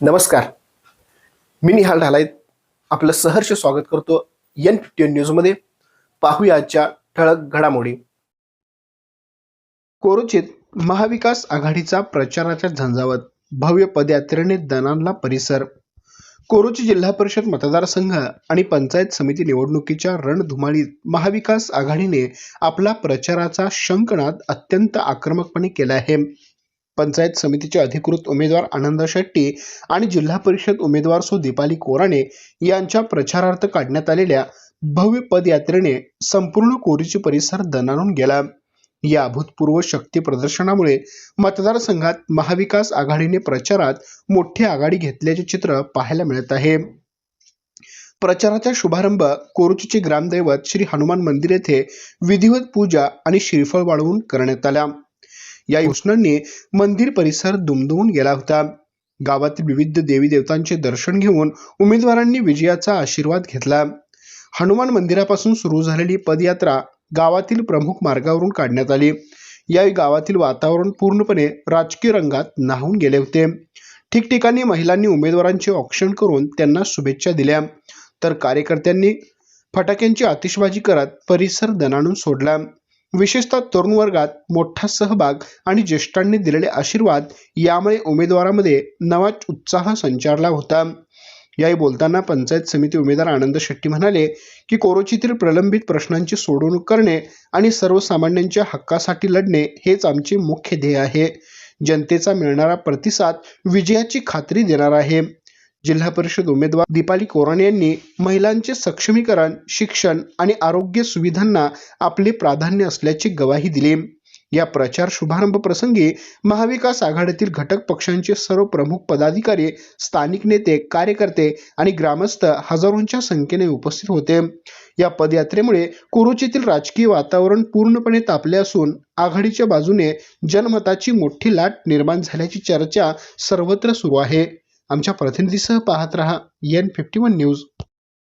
नमस्कार. मी निहाल ढालायत आपलं सहर्ष स्वागत करतो एन फिफ्टी न्यूजमध्ये पाहूया आजच्या ठळक घडामोडी. कोरोचित महाविकास आघाडीचा प्रचाराच्या झंझावत भव्य पदयात्रेने दनानला परिसर. कोरोची जिल्हा परिषद मतदारसंघ आणि पंचायत समिती निवडणुकीच्या रणधुमाळीत महाविकास आघाडीने आपला प्रचाराचा शंकनाद अत्यंत आक्रमकपणे केला आहे पंचायत समितीचे अधिकृत उमेदवार आनंद शेट्टी आणि जिल्हा परिषद उमेदवार सो दीपाली कोराणे यांच्या प्रचारार्थ काढण्यात आलेल्या भव्य पदयात्रेने संपूर्ण कोरीची परिसर दणाणून गेला. या अभूतपूर्व शक्ती प्रदर्शनामुळे मतदारसंघात महाविकास आघाडीने प्रचारात मोठी आघाडी घेतल्याचे चित्र पाहायला मिळत आहे. प्रचाराचा शुभारंभ कोरुचीचे ग्रामदैवत श्री हनुमान मंदिर येथे विधिवत पूजा आणि श्रीफळ वाढवून करण्यात आला. या योजनांनी मंदिर परिसर दुमदुमून गेला होता. गावातील विविध देवी देवतांचे दर्शन घेऊन उमेदवारांनी विजयाचा आशीर्वाद घेतला. हनुमान मंदिरापासून सुरू झालेली पदयात्रा गावातील प्रमुख मार्गावरून काढण्यात आली. यावेळी गावातील वातावरण पूर्णपणे राजकीय रंगात न्हावून गेले होते. ठिकठिकाणी महिलांनी उमेदवारांचे औक्षण करून त्यांना शुभेच्छा दिल्या. तर कार्यकर्त्यांनी फटाक्यांची आतिषबाजी करत परिसर दणाणून सोडला. विशेषतः तरुण वर्गात मोठा सहभाग आणि ज्येष्ठांनी दिलेले आशीर्वाद यामुळे उमेदवारामध्ये नवा उत्साह संचारला होता. याही बोलताना पंचायत समिती उमेदवार आनंद शेट्टी म्हणाले की कोरोचीतील प्रलंबित प्रश्नांची सोडवणूक करणे आणि सर्वसामान्यांच्या हक्कासाठी लढणे हेच आमचे मुख्य ध्येय आहे. जनतेचा मिळणारा प्रतिसाद विजयाची खात्री देणार आहे. जिल्हा परिषद उमेदवार दीपाली कोराणे यांनी महिलांचे सक्षमीकरण शिक्षण आणि आरोग्य सुविधांना आपले प्राधान्य असल्याची गवाही दिली. या प्रचार शुभारंभ प्रसंगी महाविकास आघाडीतील घटक पक्षांचे सर्व प्रमुख पदाधिकारी स्थानिक नेते कार्यकर्ते आणि ग्रामस्थ हजारोंच्या संख्येने उपस्थित होते. या पदयात्रेमुळे कुरुचीतील राजकीय वातावरण पूर्णपणे तापले असून आघाडीच्या बाजूने जनमताची मोठी लाट निर्माण झाल्याची चर्चा सर्वत्र सुरू आहे. आमच्या प्रतिनिधीसह पाहत रहा एन फिफ्टी वन न्यूज